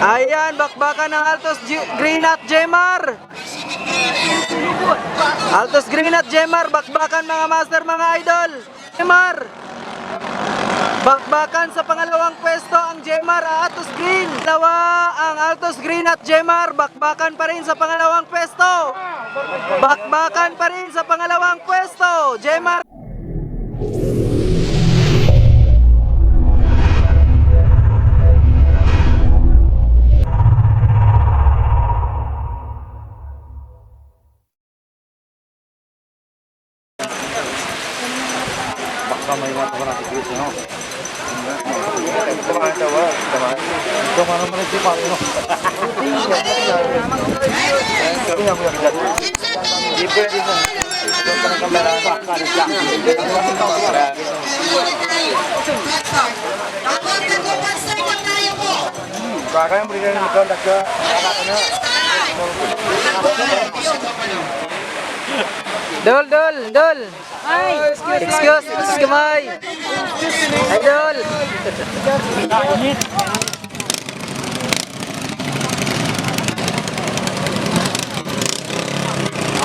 Ayan, bakbakan ng Altos G- Green at Jemar. Altos Green at Jemar, bakbakan mga master, mga idol. Jemar. Bakbakan sa pangalawang pwesto ang Jemar at Altos Green. Dalawa ang Altos Green at Jemar, bakbakan pa rin sa pangalawang pwesto. Bakbakan pa rin sa pangalawang pwesto. Jemar. Kakak yang berikan juga dagang anak-anak. Dol, dol, dol. Excuse, excuse kamay. Idol.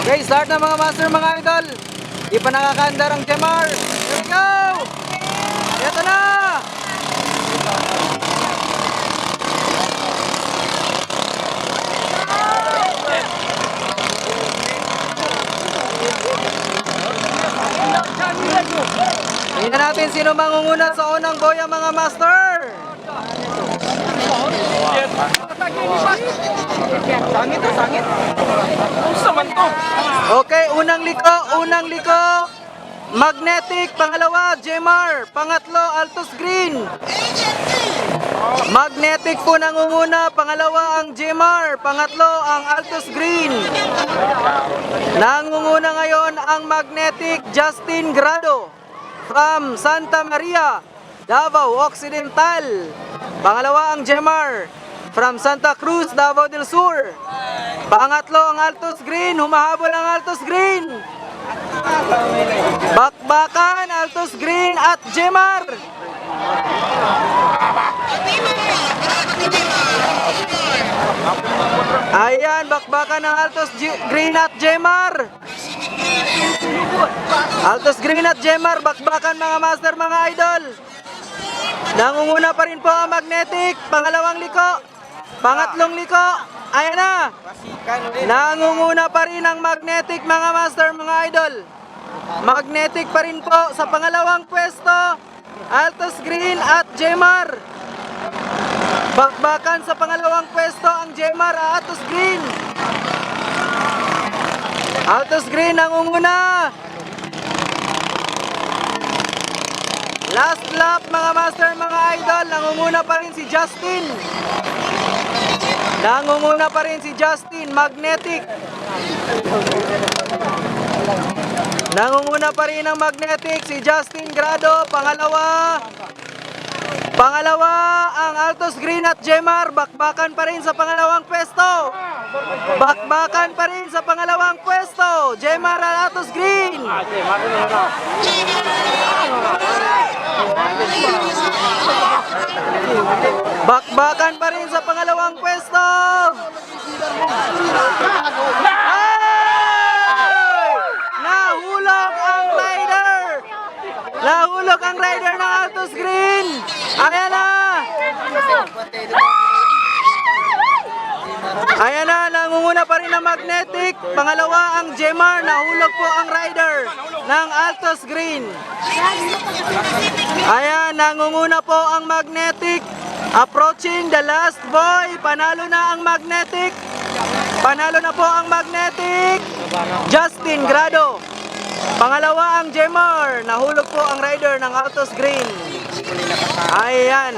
Okay, start na mga master, mga idol. Di pa nakakaandar ang Jamar. Here we go! Ito na! Tingnan natin sino mangunguna sa unang boya mga master. Sangit na sangit Gusto man to Okay, unang liko, unang liko. Magnetic, pangalawa, Jemar. Pangatlo, Altos Green. Magnetic po nangunguna, pangalawa ang Jemar. Pangatlo, ang Altos Green. Nangunguna ngayon ang Magnetic Justin Grado from Santa Maria, Davao Occidental. Pangalawa ang Jemar from Santa Cruz, Davao del Sur. Pangatlo ang Altos Green, humahabol ang Altos Green. Bakbakan, Altos Green at Jemar. Ayan, bakbakan ng Altos G- Jemar. Altos Green at Jemar, bakbakan mga master, mga idol. Nangunguna pa rin po ang magnetic, pangalawang liko, pangatlong liko, ayan na. Nangunguna pa rin ang magnetic mga master, mga idol. Magnetic pa rin po sa pangalawang pwesto, Altos Green at Jemar. Bakbakan sa pangalawang pwesto ang Jemar at Altos Green. Altos Green nangunguna. Last lap mga master, mga idol, nangunguna pa rin si Justin. Nangunguna pa rin si Justin, magnetic. Nangunguna pa rin ang magnetic si Justin Grado, pangalawa. Pangalawa, ang Altos Green at Jemar, bakbakan pa rin sa pangalawang pwesto. Bakbakan pa rin sa pangalawang pwesto, Jemar at Altos Green. Bakbakan pa rin sa pangalawang pwesto. Ay! Nahulog ang rider! Nahulog ang rider ng Altos Green! Ayan na! Ayan na, nangunguna pa rin ang magnetic. Pangalawa ang Jemar, nahulog po ang rider ng Altos Green. Ayan, nangunguna po ang magnetic. Approaching the last boy. Panalo na ang magnetic. Panalo na po ang magnetic. Justin Grado. Pangalawa ang Jemar. Nahulog po ang rider ng Altos Green ko nila kasama. Ayan.